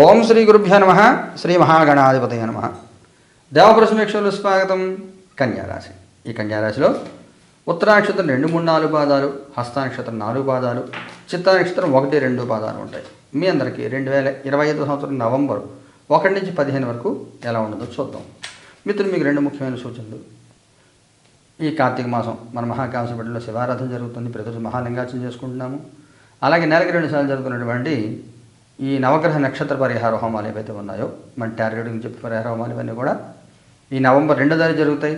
ఓం శ్రీ గురుభ్యో నమ శ్రీ మహాగణాధిపతయ నమ. దేవప్రసమీక్షలు స్వాగతం. కన్యారాశి. ఈ కన్యారాశిలో ఉత్తరాక్షత్రం రెండు మూడు నాలుగు పాదాలు హస్తానక్షత్రం నాలుగు పాదాలు చిత్తానక్షత్రం ఒకటి రెండు పాదాలు ఉంటాయి. మీ అందరికీ రెండు వేల ఇరవై ఐదు సంవత్సరం నవంబర్ ఒకటి నుంచి పదిహేను వరకు ఎలా ఉండదో చూద్దాం. మిత్రులు మీకు రెండు ముఖ్యమైన సూచనలు. ఈ కార్తీక మాసం మన మహాకాంశపట్టిలో శివారాధన జరుగుతుంది. ప్రతిరోజు మహాలింగార్చన చేసుకుంటున్నాము. అలాగే నెలకి రెండు సార్లు జరుగుతున్నటువంటి ఈ నవగ్రహ నక్షత్ర పరిహార హోమాలు ఏవైతే ఉన్నాయో మన టార్గెట్ గురించి చెప్పి పరిహార హోమాలు ఇవన్నీ కూడా ఈ నవంబర్ రెండో తారీఖు జరుగుతాయి.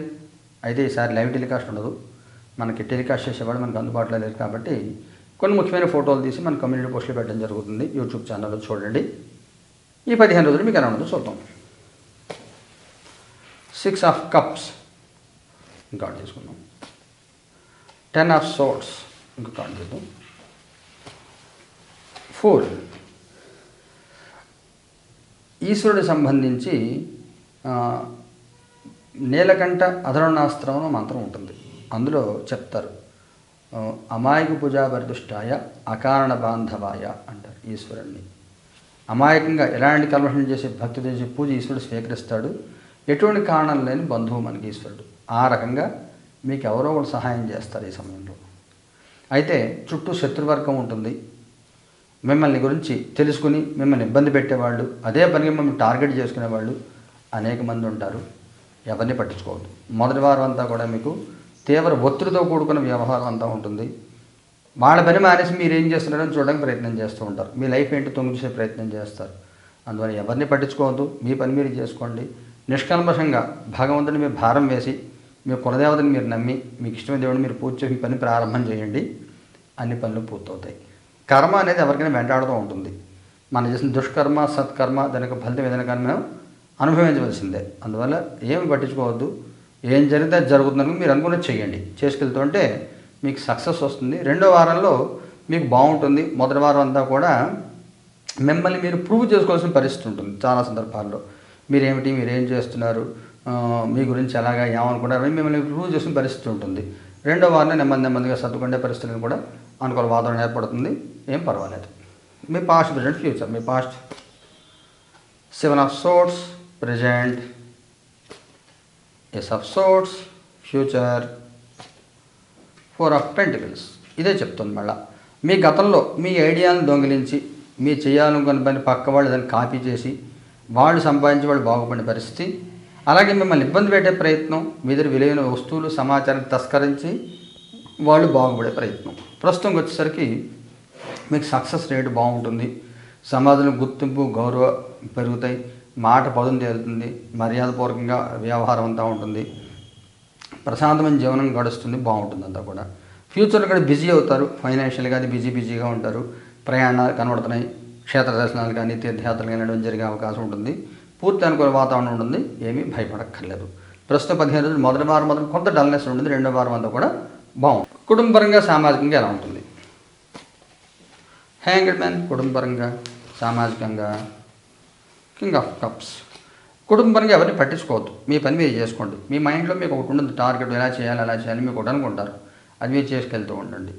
అయితే ఈసారి లైవ్ టెలికాస్ట్ ఉండదు. మనకి టెలికాస్ట్ చేసేవాడు మనకు అందుబాటులో లేదు కాబట్టి కొన్ని ముఖ్యమైన ఫోటోలు తీసి మన కమ్యూనిటీ పోస్టులు పెట్టడం జరుగుతుంది. యూట్యూబ్ ఛానల్లో చూడండి. ఈ పదిహేను రోజులు మీకు ఎలా ఉండదు చూద్దాం. సిక్స్ ఆఫ్ కప్స్ ఇంకా ఆర్డర్ తీసుకుందాం టెన్ ఆఫ్ సోట్స్ ఇంకా కార్డ్ చేద్దాం. ఫోర్ ఈశ్వరుడు సంబంధించి నీలకంఠ అధరణాస్త్రం అనే మంత్రం ఉంటుంది. అందులో చెప్తారు. అమాయక పూజా పరిదుష్టాయ అకారణ బాంధవాయ అంటారు ఈశ్వరుణ్ణి. అమాయకంగా ఎలాంటి కల్మషం చేసి భక్తి చేసి పూజ ఈశ్వరుడు స్వీకరిస్తాడు? ఎటువంటి కారణం లేని బంధువు మనకి ఈశ్వరుడు. ఆ రకంగా మీకు ఎవరో ఒకరు సహాయం చేస్తారు ఈ సమయంలో. అయితే చుట్టూ శత్రువర్గం ఉంటుంది. మిమ్మల్ని గురించి తెలుసుకుని మిమ్మల్ని ఇబ్బంది పెట్టేవాళ్ళు అదే పనిగా మిమ్మల్ని టార్గెట్ చేసుకునేవాళ్ళు అనేక మంది ఉంటారు. ఎవరిని పట్టించుకోవద్దు. మొదటి వారం అంతా కూడా మీకు తీవ్ర ఒత్తిడితో కూడుకున్న వ్యవహారం అంతా ఉంటుంది. వాళ్ళ పని మానేసి మీరు ఏం చేస్తున్నారని చూడడానికి ప్రయత్నం చేస్తూ ఉంటారు. మీ లైఫ్ ఏంటో తొంగి ప్రయత్నం చేస్తారు. అందువల్ల ఎవరిని పట్టించుకోవద్దు. మీ పని మీరు చేసుకోండి. నిష్కల్మషంగా భగవంతుని మీ భారం వేసి మీ కులదేవతని మీరు నమ్మి మీకు ఇష్టమైన దేవుడిని మీరు పూజ చేసి పని ప్రారంభం చేయండి. అన్ని పనులు పూర్తవుతాయి. కర్మ అనేది ఎవరికైనా వెంటాడుతూ ఉంటుంది. మనం చేసిన దుష్కర్మ సత్కర్మ దానికి ఫలితం ఏదైనా కానీ మనం అనుభవించవలసిందే. అందువల్ల ఏమి పట్టించుకోవద్దు. ఏం జరిగితే అది జరుగుతుందని మీరు అనుకున్నది చేయండి. చేసుకెళ్తుంటే మీకు సక్సెస్ వస్తుంది. రెండో వారంలో మీకు బాగుంటుంది. మొదటి వారం అంతా కూడా మిమ్మల్ని మీరు ప్రూవ్ చేసుకోవాల్సిన పరిస్థితి ఉంటుంది చాలా సందర్భాల్లో. మీరేమిటి? మీరేం చేస్తున్నారు? మీ గురించి ఎలాగా ఏమనుకుంటారు? మిమ్మల్ని ప్రూవ్ చేసిన పరిస్థితి ఉంటుంది. రెండో వారం నెమ్మది నెమ్మదిగా సర్దుకునే పరిస్థితులను కూడా అనుకూల వాతావరణం ఏర్పడుతుంది ఏం పర్వాలేదు. మీ past present future me past seven of swords present ace of swords future four of pentacles ఇదే చెప్తుంది మళ్ళా. మీ గతంలో మీ ఐడియాలను దొంగిలించి మీ చేయాలనుకున్న పని పక్క వాళ్ళు దాన్ని కాపీ చేసి వాళ్ళు సంపాదించి వాళ్ళు బాగుపడిన పరిస్థితి. అలాగే మిమ్మల్ని ఇబ్బంది పెట్టే ప్రయత్నం మీ దగ్గర విలువైన వస్తువులు సమాచారం తస్కరించి వాళ్ళు బాగుపడే ప్రయత్నం. ప్రస్తుతం వచ్చేసరికి మీకు సక్సెస్ రేటు బాగుంటుంది. సమాజంలో గుర్తింపు గౌరవ పెరుగుతాయి. మాట పదం తేలుతుంది. మర్యాదపూర్వకంగా వ్యవహారం అంతా ఉంటుంది. ప్రశాంతమైన జీవనం గడుస్తుంది. బాగుంటుంది అంతా కూడా. ఫ్యూచర్లో కూడా బిజీ అవుతారు. ఫైనాన్షియల్గా అది బిజీ బిజీగా ఉంటారు. ప్రయాణాలు కనబడుతున్నాయి. క్షేత్ర దర్శనాలు కానీ తీర్థయాత్రలు కానీ జరిగే అవకాశం ఉంటుంది. పూర్తి అనుకూల వాతావరణం ఉంటుంది. ఏమీ భయపడక్కర్లేదు. ప్రస్తుతం పదిహేను రోజులు. మొదటి వారం మాత్రం కొంత డల్నెస్ ఉంటుంది. రెండో వారం అంతా కూడా బాగుంది కుటుంబపరంగా సామాజికంగా ఎలా ఉంటుంది? హ్యాంగ్డ్ మ్యాన్ కుటుంబపరంగా సామాజికంగా కింగ్ ఆఫ్ కప్స్ కుటుంబపరంగా ఎవరిని పట్టించుకోవద్దు. మీ పని మీరు చేసుకోండి. మీ మైండ్లో మీకు ఒకటి ఉంటుంది టార్గెట్ ఎలా చేయాలి అలా చేయాలి మీకు ఒకటి అనుకుంటారు. అది మీరు చేసుకెళ్తూ ఉండండి.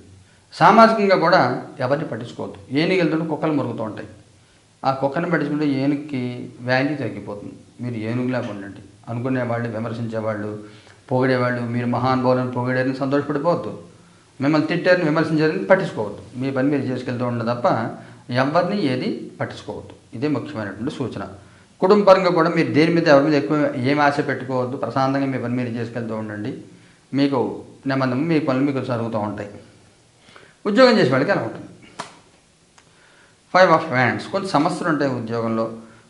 సామాజికంగా కూడా ఎవరిని పట్టించుకోవద్దు. ఏనుగు వెళ్తుంటే కుక్కలు మురుగుతూ ఉంటాయి. ఆ కుక్కని పట్టించుకుంటే ఏనుగుకి వాల్యూ తగ్గిపోతుంది. మీరు ఏనుగులాగా ఉండండి. అనుకునేవాళ్ళు విమర్శించేవాళ్ళు పొగిడేవాళ్ళు మీరు మహానుభావులను పొగిడారని సంతోషపడిపోవద్దు. మిమ్మల్ని తిట్టారని విమర్శించారని పట్టించుకోవద్దు. మీ పని మీరు చేసుకెళ్తూ ఉండడం తప్ప ఎవరిని ఏది పట్టించుకోవద్దు. ఇదే ముఖ్యమైనటువంటి సూచన. కుటుంబపరంగా కూడా మీరు దేని మీద ఎవరి మీద ఎక్కువ ఏం ఆశ పెట్టుకోవద్దు. ప్రశాంతంగా మీ పని మీరు చేసుకెళ్తూ ఉండండి. మీకు నెమ్మది మీ పనులు మీకు జరుగుతూ ఉంటాయి. ఉద్యోగం చేసే వాళ్ళకి ఎలా ఉంటుంది ఫైవ్ ఆఫ్ హ్యాండ్స్ కొంచెం సమస్యలు ఉంటాయి ఉద్యోగంలో.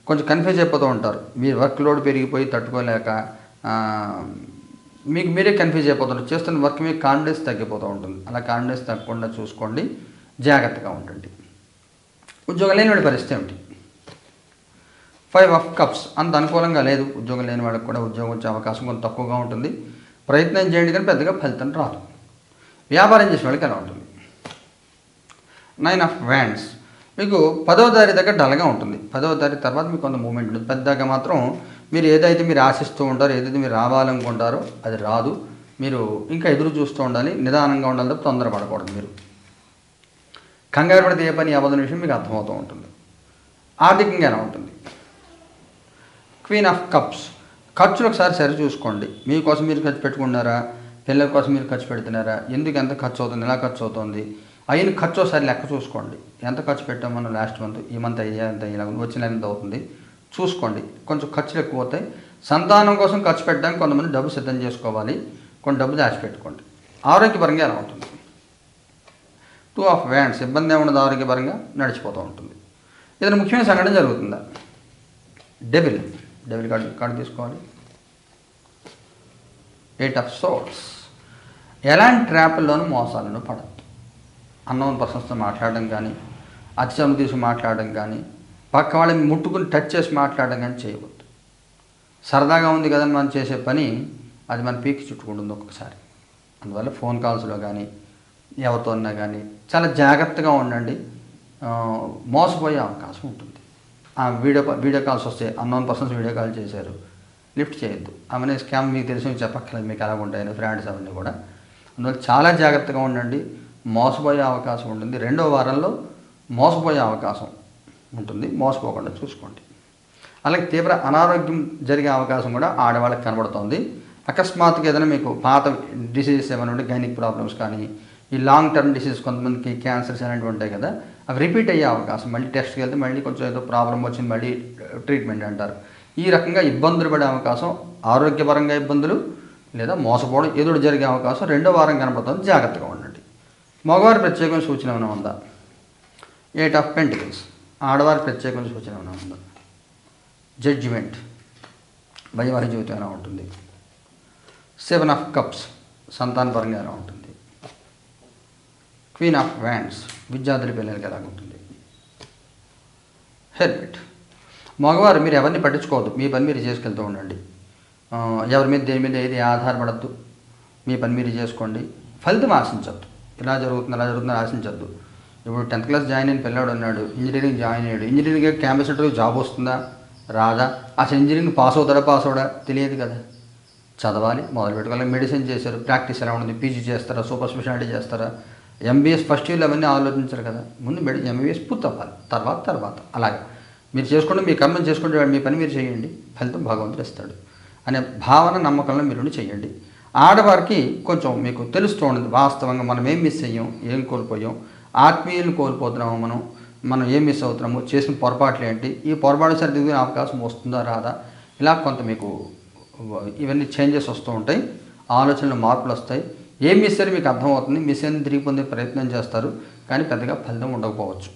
కొంచెం కన్ఫ్యూజ్ అయిపోతూ ఉంటారు. మీరు వర్క్ లోడ్ పెరిగిపోయి తట్టుకోలేక మీకు మీరే కన్ఫ్యూజ్ అయిపోతుంటారు. చేస్తున్న వర్క్ మీకు కాన్ఫిడెన్స్ తగ్గిపోతూ ఉంటుంది. అలా కాన్ఫిడెన్స్ తగ్గకుండా చూసుకోండి. జాగ్రత్తగా ఉండండి. ఉద్యోగం లేని వాడి పరిస్థితి ఏమిటి? ఫైవ్ ఆఫ్ కప్స్ అంత అనుకూలంగా లేదు. ఉద్యోగం లేని వాళ్ళకి కూడా ఉద్యోగం వచ్చే అవకాశం కొంత తక్కువగా ఉంటుంది. ప్రయత్నం చేయండి కానీ పెద్దగా ఫలితం రాదు. వ్యాపారం చేసే వాళ్ళకి ఎలా ఉంటుంది. నైన్ ఆఫ్ వ్యాండ్స్ మీకు పదవ తారీఖు దగ్గర డల్గా ఉంటుంది. పదవ తారీఖు తర్వాత మీకు కొంత మూమెంట్ ఉంటుంది. పెద్దగా మాత్రం మీరు ఏదైతే మీరు ఆశిస్తూ ఉంటారో ఏదైతే మీరు రావాలనుకుంటారో అది రాదు. మీరు ఇంకా ఎదురు చూస్తూ ఉండాలి నిదానంగా ఉండాలి తప్ప తొందరపడకూడదు మీరు. కంగారు పడితే ఏ పని అవ్వదని విషయం మీకు అర్థమవుతూ ఉంటుంది. ఆర్థికంగా ఎలా ఉంటుంది? Queen of cups. ఖర్చులు ఒకసారి సరి చూసుకోండి. మీకోసం మీరు ఖర్చు పెట్టుకున్నారా? పిల్లల కోసం మీరు ఖర్చు పెడుతున్నారా? ఎందుకు ఎంత ఖర్చు అవుతుంది? ఎలా ఖర్చు అవుతుంది? అయిన ఖర్చు ఒకసారి లెక్క చూసుకోండి. ఎంత ఖర్చు పెట్టాం మనం లాస్ట్ మంత్ ఈ మంత్ అయ్యే ఎంత ఇలా వచ్చిన ఎంత అవుతుంది. చూసుకోండి. కొంచెం ఖర్చులు ఎక్కువ అవుతాయి. సంతానం కోసం ఖర్చు పెట్టడానికి కొంతమంది డబ్బు సిద్ధం చేసుకోవాలి. కొన్ని డబ్బు దాచిపెట్టుకోండి. ఆరోగ్యపరంగా ఎలా ఉంటుంది? టూ ఆఫ్ వ్యాండ్స్ ఇబ్బంది ఏముండదు ఆరోగ్యపరంగా నడిచిపోతూ ఉంటుంది. ఏదైనా ముఖ్యమైన సంఘటన జరుగుతుందా? డెబిల్ డెబిల్ కార్డు కార్డు తీసుకోవాలి. ఎయిట్ ఆఫ్ సోర్స్ ఎలాంటి ట్రాప్ల్లోనూ మోసాలను పడద్దు. అన్నోన్ పర్సన్స్తో మాట్లాడడం కానీ అతిశయం తీసి మాట్లాడడం కానీ పక్క వాళ్ళని ముట్టుకుని టచ్ చేసి మాట్లాడడం కానీ చేయవద్దు. సరదాగా ఉంది కదని మనం చేసే పని అది మన పీకి చుట్టుకుంటుంది ఒక్కొక్కసారి అందువల్ల ఫోన్ కాల్స్లో కానీ ఎవరితో ఉన్నా కానీ చాలా జాగ్రత్తగా ఉండండి. మోసపోయే అవకాశం ఉంటుంది. ఆ వీడియో వీడియో కాల్స్ వస్తే అన్నోన్ పర్సన్స్ వీడియో కాల్ చేశారు లిఫ్ట్ చేయొద్దు. అవన్నీ స్కామ్ మీకు తెలిసి చెప్పక్కర్లేదు మీకు ఎలా ఉంటాయని ఫ్రాండ్స్ అవన్నీ కూడా. అందువల్ల చాలా జాగ్రత్తగా ఉండండి. మోసపోయే అవకాశం ఉంటుంది. రెండో వారంలో మోసపోయే అవకాశం ఉంటుంది. మోసపోకుండా చూసుకోండి. అలాగే తీవ్ర అనారోగ్యం జరిగే అవకాశం కూడా ఆడవాళ్ళకి కనబడుతుంది. అకస్మాత్తుగా ఏదైనా మీకు పాత డిసీజెస్ ఏమైనా ఉంటే గైనిక్ ప్రాబ్లమ్స్ కానీ ఈ లాంగ్ టర్మ్ డిసీజ్ కొంతమందికి క్యాన్సర్స్ అనేవి ఉంటాయి కదా అవి రిపీట్ అయ్యే అవకాశం. మళ్ళీ టెస్ట్కి వెళ్తే మళ్ళీ కొంచెం ఏదో ప్రాబ్లం వచ్చింది మళ్ళీ ట్రీట్మెంట్ అంటారు. ఈ రకంగా ఇబ్బందులు పడే అవకాశం ఆరోగ్యపరంగా ఇబ్బందులు లేదా మోసపోవడం ఎదురు జరిగే అవకాశం రెండో వారం కనబడుతుంది. జాగ్రత్తగా ఉండండి. మగవారి ప్రత్యేకమైన సూచన ఏమైనా ఉందా? ఎయిట్ ఆఫ్ పెంటికల్స్ ఆడవారి ప్రత్యేకమైన సూచన ఏమైనా ఉందా? జడ్జిమెంట్ వైవాహిక జీవితం ఎలా ఉంటుంది? సెవెన్ ఆఫ్ కప్స్ సంతానపరంగా ఎలా ఉంటుంది? క్వీన్ ఆఫ్ వ్యాండ్స్ విద్యార్థుల పిల్లలకి ఎలా ఉంటుంది? హెల్మెట్ మగవారు మీరు ఎవరిని పట్టించుకోవద్దు. మీ పని మీరు చేసుకెళ్తూ ఉండండి. ఎవరి మీద దేని మీద ఏది ఆధారపడద్దు. మీ పని మీరు చేసుకోండి. ఫలితం ఆశించద్దు. ఇలా జరుగుతుంది అలా జరుగుతుంది ఆశించద్దు. ఇప్పుడు టెన్త్ క్లాస్ జాయిన్ అయిన పిల్లాడు ఉన్నాడు ఇంజనీరింగ్ జాయిన్ అయ్యాడు. ఇంజనీరింగ్ క్యాంపస్ ఇంటర్వ్యూ జాబ్ వస్తుందా? రాదా. అసలు ఇంజనీరింగ్ పాస్ అవుతాడా పాస్ అవుడా? తెలియదు కదా. చదవాలి మొదలు పెట్టుకోవాలి. మెడిసిన్ చేశారు ప్రాక్టీస్ ఎలా ఉంటుంది పీజీ చేస్తారా సూపర్ స్పెషాలిటీ చేస్తారా? ఎంబీఎస్ ఫస్ట్ ఇయర్లో అవన్నీ ఆలోచించారు కదా. ముందు మెడి ఎంబీఎస్ పూర్తి అవ్వాలి. తర్వాత తర్వాత. అలాగే. మీరు చేసుకుంటే మీ కర్మం చేసుకుంటే మీ పని మీరు చేయండి. ఫలితం భగవంతుడు ఇస్తాడు అనే భావన నమ్మకంలో మీరు చేయండి. ఆడవారికి కొంచెం మీకు తెలుస్తూ ఉండదు. వాస్తవంగా మనం ఏం మిస్ అయ్యాం ఏం కోల్పోయాం ఆత్మీయులు కోల్పోతున్నాము మనం మనం ఏం మిస్ అవుతున్నాము చేసిన పొరపాట్లు ఏంటి ఈ పొరపాటు సరిదిద్దుకునే అవకాశం వస్తుందా రాదా? ఇలా కొంత మీకు ఇవన్నీ చేంజెస్ వస్తూ ఉంటాయి ఆలోచనలు మార్పులు వస్తాయి. ఏం మిస్ అయ్యారు మీకు అర్థమవుతుంది మిస్ అయిన తిరిగి పొందే ప్రయత్నం చేస్తారు కానీ పెద్దగా ఫలితం ఉండకపోవచ్చు.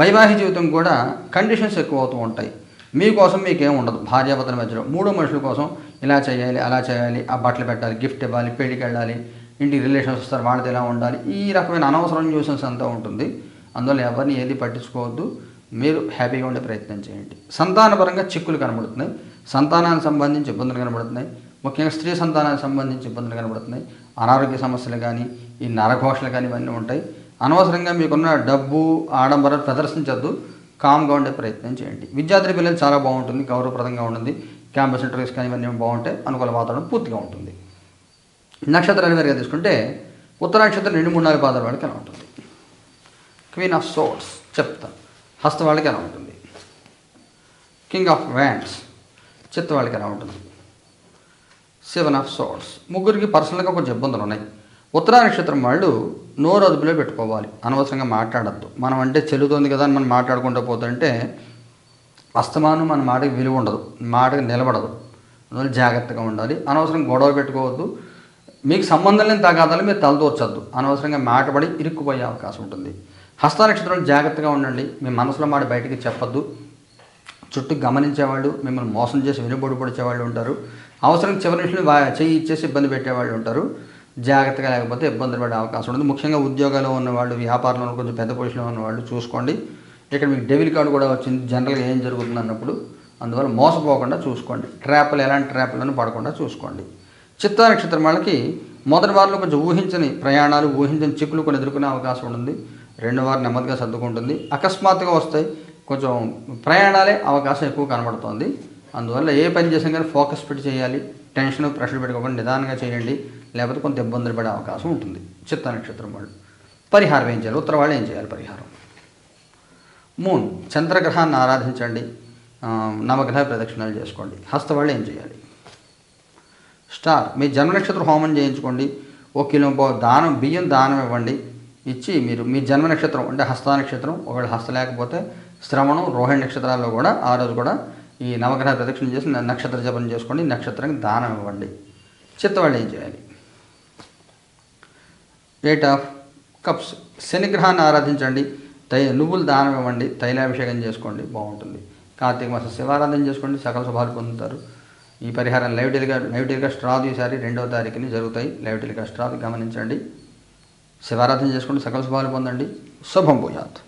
వైవాహిక జీవితం కూడా కండిషన్స్ ఎక్కువ అవుతూ ఉంటాయి మీకోసం మీకేం ఉండదు భార్యాభర్తల మధ్యలో మూడో మనుషుల కోసం ఇలా చేయాలి అలా చేయాలి ఆ బట్టలు పెట్టాలి గిఫ్ట్ ఇవ్వాలి పెళ్ళికి వెళ్ళాలి ఇంటికి రిలేషన్స్ వస్తారు వాళ్ళతో ఎలా ఉండాలి ఈ రకమైన అనవసరం న్యూసెన్స్ అంతా ఉంటుంది. అందువల్ల ఎవరిని ఏది పట్టించుకోవద్దు. మీరు హ్యాపీగా ఉండే ప్రయత్నం చేయండి. సంతానపరంగా చిక్కులు కనబడుతున్నాయి. సంతానానికి సంబంధించి ఇబ్బందులు కనబడుతున్నాయి. ముఖ్యంగా స్త్రీ సంతానానికి సంబంధించి ఇబ్బందులు కనబడుతున్నాయి. అనారోగ్య సమస్యలు కానీ ఈ నరఘోషలు కానీ ఇవన్నీ ఉంటాయి. అనవసరంగా మీకున్న డబ్బు ఆడంబరం ప్రదర్శించద్దు. కామ్గా ఉండే ప్రయత్నం చేయండి. విద్యార్థి పిల్లలు చాలా బాగుంటుంది గౌరవప్రదంగా ఉంటుంది క్యాంపస్ ఇంటర్వ్యూస్ కానీ ఇవన్నీ బాగుంటాయి. అనుకూల వాతావరణం పూర్తిగా ఉంటుంది. నక్షత్రాలు వేరుగా తీసుకుంటే ఉత్తర నక్షత్రం రెండు మూడు నాలుగు పాదాల వాళ్ళకి ఎలా ఉంటుంది? క్వీన్ ఆఫ్ సోర్స్ చెప్తా. హస్త వాళ్ళకి ఎలా ఉంటుంది? కింగ్ ఆఫ్ వ్యాండ్స్ చిత్త వాళ్ళకి ఎలా ఉంటుంది? సెవెన్ ఆఫ్ సోర్స్ ముగ్గురికి పర్సనల్గా కొంచెం ఇబ్బందులు ఉన్నాయి. ఉత్తరా నక్షత్రం వాళ్ళు నోరు అదుపులో పెట్టుకోవాలి. అనవసరంగా మాట్లాడద్దు. మనం అంటే చెల్లుతోంది కదా అని మనం మాట్లాడుకుంటూ పోతుంటే అస్తమానం మన మాటకి విలువ ఉండదు. మాటకి నిలబడదు. అందువల్ల జాగ్రత్తగా ఉండాలి. అనవసరం గొడవ పెట్టుకోవద్దు. మీకు సంబంధం లేని తగాదాలు మీరు తలదూర్చద్దు. అనవసరంగా మాటపడి ఇరుక్కుపోయే అవకాశం ఉంటుంది. హస్త నక్షత్రం జాగ్రత్తగా ఉండండి. మీ మనసులో మాట బయటికి చెప్పొద్దు. చుట్టూ గమనించేవాళ్ళు మిమ్మల్ని మోసం చేసి వెనుబడి పొడిచేవాళ్ళు ఉంటారు. అవసరం చివరి నిమిషంలో చేయి ఇచ్చేసి ఇబ్బంది పెట్టేవాళ్ళు ఉంటారు. జాగ్రత్తగా లేకపోతే ఇబ్బందులు పడే అవకాశం ఉంటుంది. ముఖ్యంగా ఉద్యోగాల్లో ఉన్నవాళ్ళు వ్యాపారంలో కొంచెం పెద్ద పొజిషన్లో ఉన్నవాళ్ళు చూసుకోండి. ఇక్కడ మీకు డెబిల్ కార్డు కూడా వచ్చింది. జనరల్గా ఏం జరుగుతుంది అన్నప్పుడు అందువల్ల మోసపోకుండా చూసుకోండి. ట్రాప్లు ఎలాంటి ట్రాప్లను పడకుండా చూసుకోండి. చిత్తా నక్షత్రం వాళ్ళకి మొదటి వారంలో కొంచెం ఊహించని ప్రయాణాలు ఊహించని చిక్కులు కొన్ని ఎదుర్కొనే అవకాశం ఉంటుంది. రెండు వారు నెమ్మదిగా సర్దుకుంటుంది. అకస్మాత్తుగా వస్తాయి. కొంచెం ప్రయాణాలే అవకాశం ఎక్కువ కనబడుతోంది. అందువల్ల ఏ పని చేసినా కానీ ఫోకస్ పెట్టి చేయాలి. టెన్షన్ ప్రెషర్ పెట్టుకోకుండా నిదానంగా చేయండి. లేకపోతే కొంత ఇబ్బందులు పడే అవకాశం ఉంటుంది. చిత్త నక్షత్రం వాళ్ళు. పరిహారం ఏం చేయాలి? ఉత్తర వాళ్ళు ఏం చేయాలి పరిహారం? మూన్ చంద్రగ్రహాన్ని ఆరాధించండి. నవగ్రహ ప్రదక్షిణాలు చేసుకోండి. హస్తవాళ్ళు ఏం చేయాలి? స్టార్. మీ జన్మ నక్షత్ర హోమం చేయించుకోండి. ఒక కిలో దానం బియ్యం దానం ఇవ్వండి. ఇచ్చి మీరు మీ జన్మ నక్షత్రం అంటే హస్త నక్షత్రం ఒకవేళ హస్త లేకపోతే శ్రవణం రోహిణి నక్షత్రాల్లో కూడా ఆ రోజు కూడా ఈ నవగ్రహ ప్రదక్షిణ చేసి నక్షత్ర జపం చేసుకోండి. నక్షత్రానికి దానం ఇవ్వండి. చిత్తవాళ్ళు ఏం చేయాలి? Eight of cups. శనిగ్రహాన్ని ఆరాధించండి. తై నువ్వులు దానం ఇవ్వండి. తైలాభిషేకం చేసుకోండి. బాగుంటుంది. కార్తీక మాసం శివారాధన చేసుకోండి. సకల శుభాలు పొందుతారు. ఈ పరిహారం లైవ్ టెలికాస్ట్ లైవ్ టెలికాస్ట్ రాదు ఈసారి రెండవ తారీఖుని జరుగుతాయి. లైవ్ టెలికాస్ట్ రాదు గమనించండి. శివారాధన చేసుకోండి సకల శుభాలు పొందండి. శుభం భూయాత్.